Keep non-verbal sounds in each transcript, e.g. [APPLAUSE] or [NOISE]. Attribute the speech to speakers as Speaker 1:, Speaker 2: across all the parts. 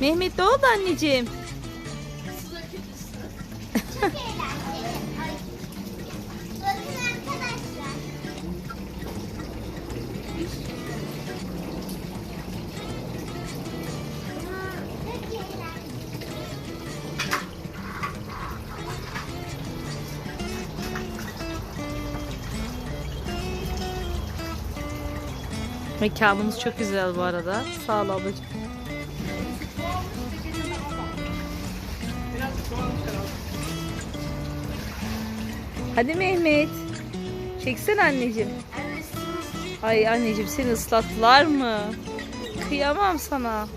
Speaker 1: Mehmet ne oldu anneciğim? Mekanımız çok güzel bu arada. Sağ ol ablacığım. Hadi Mehmet. Çeksene anneciğim. Ay anneciğim seni ıslattılar mı? Kıyamam sana.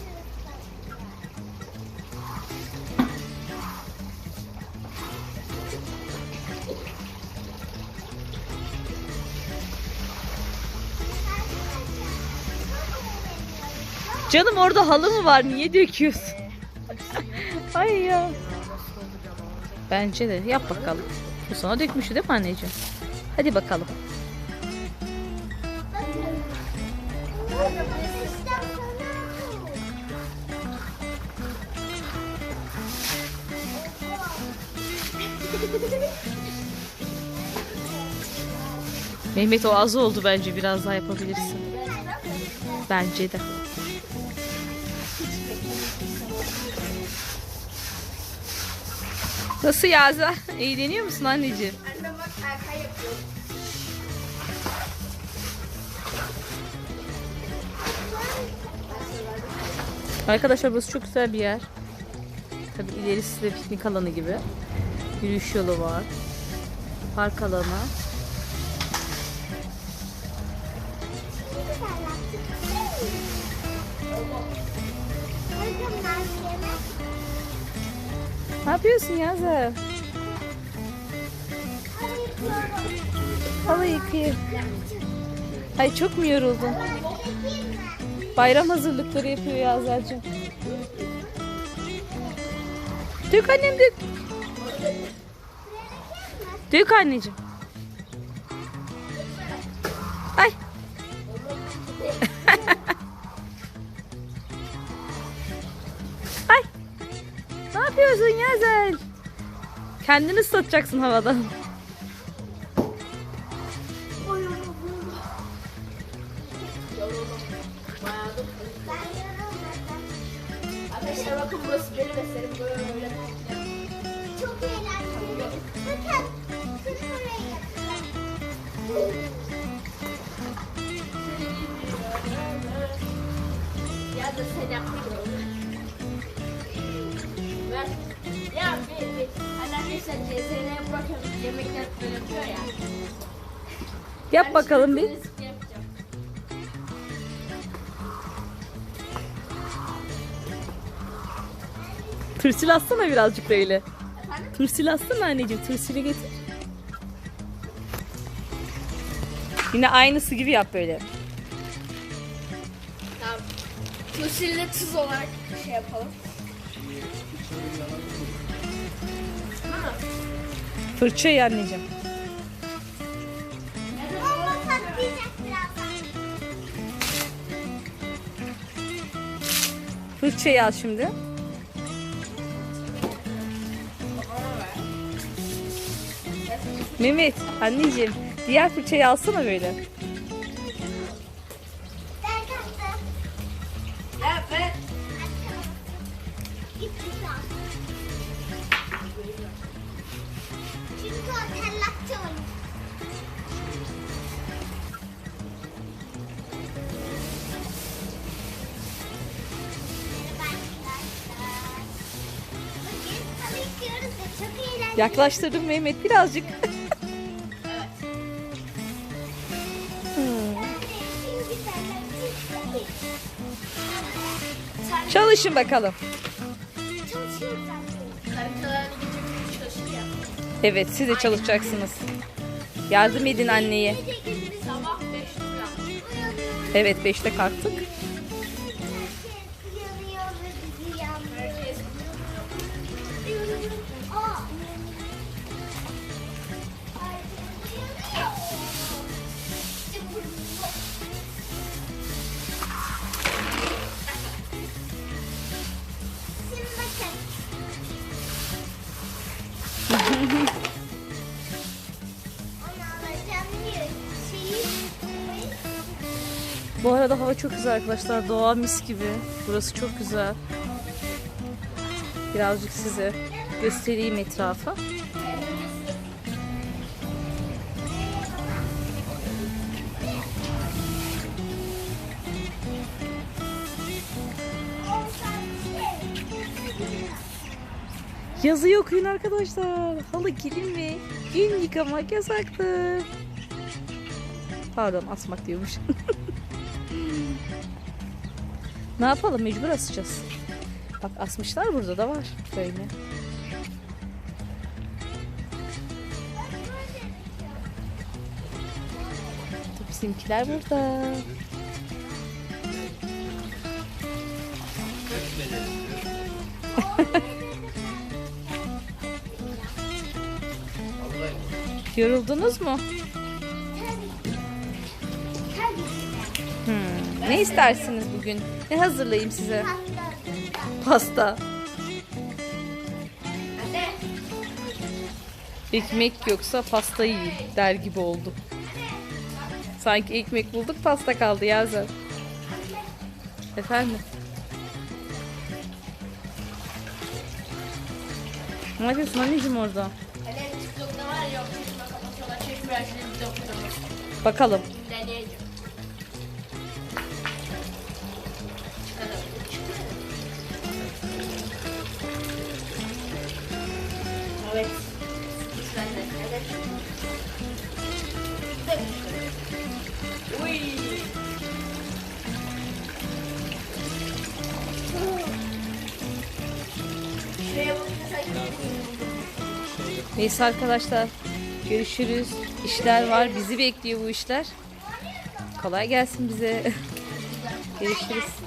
Speaker 1: Canım orada halı mı var? Niye döküyorsun? [LAUGHS] Ay ya. Bence de yap bakalım. Bu sana dökmüştü değil mi anneciğim? Hadi bakalım. Mehmet o az oldu bence biraz daha yapabilirsin. Bence de. Nasıl Yaza? Eğleniyor musun anneciğim?
Speaker 2: Anne bak Erkay yapıyor.
Speaker 1: Arkadaşlar burası çok güzel bir yer. Tabii ilerisi de piknik alanı gibi. Yürüyüş yolu var. Park alanı. Ne yapıyorsun Yaza? Halı yıkayayım. Ay çok mu yoruldun? Bayram hazırlıkları yapıyor Yazar'cığım. Dök annem dök. Dök anneciğim. Yapıyorsun Yazel? Kendini ıslatacaksın havadan.
Speaker 2: Ya da sen yapmıyorsun. Arkadaşlar CZN'ye bırakıyorum. Yemekler böyle yapıyor ya.
Speaker 1: Yap
Speaker 2: Ben
Speaker 1: bakalım bir. Tırsil atsana birazcık böyle.
Speaker 2: Efendim?
Speaker 1: Tırsil atsana anneciğim. Tırsili getir. Yine aynısı gibi yap böyle.
Speaker 2: Tamam. Tusil'de tuz olarak şey yapalım.
Speaker 1: Fırçayı anneciğim. Fırçayı al şimdi. Mehmet anneciğim diğer fırçayı alsana böyle. Yaklaştırdım Mehmet birazcık. [LAUGHS] Çalışın bakalım. Evet siz de çalışacaksınız. Yardım edin anneye.
Speaker 3: Gece gündüz
Speaker 2: Sabah 5'te uyandım.
Speaker 3: uyanıyoruz.
Speaker 1: Evet 5'te kalktık. Bu arada hava çok güzel arkadaşlar. Doğa mis gibi. Burası çok güzel. Birazcık size göstereyim etrafı. Yazıyı okuyun arkadaşlar. Halı gelin ve gün yıkamak yasaktır. Pardon asmak diyormuş. [LAUGHS] ne yapalım mecbur asacağız. Bak asmışlar burada da var böyle. Bizimkiler burada. [LAUGHS] Yoruldunuz mu? Ne istersiniz bugün? Ne hazırlayayım size? Pasta. Ekmek yoksa pasta yiyin der gibi oldu. Sanki ekmek bulduk pasta kaldı Yazen. Efendim? Ne yapıyorsun anneciğim orada?
Speaker 2: Anne Evet. Sen de. Evet. Uy. Şuraya.
Speaker 1: Neyse arkadaşlar. Görüşürüz. İşler var. Bizi bekliyor bu işler. Kolay gelsin bize. [LAUGHS] Görüşürüz.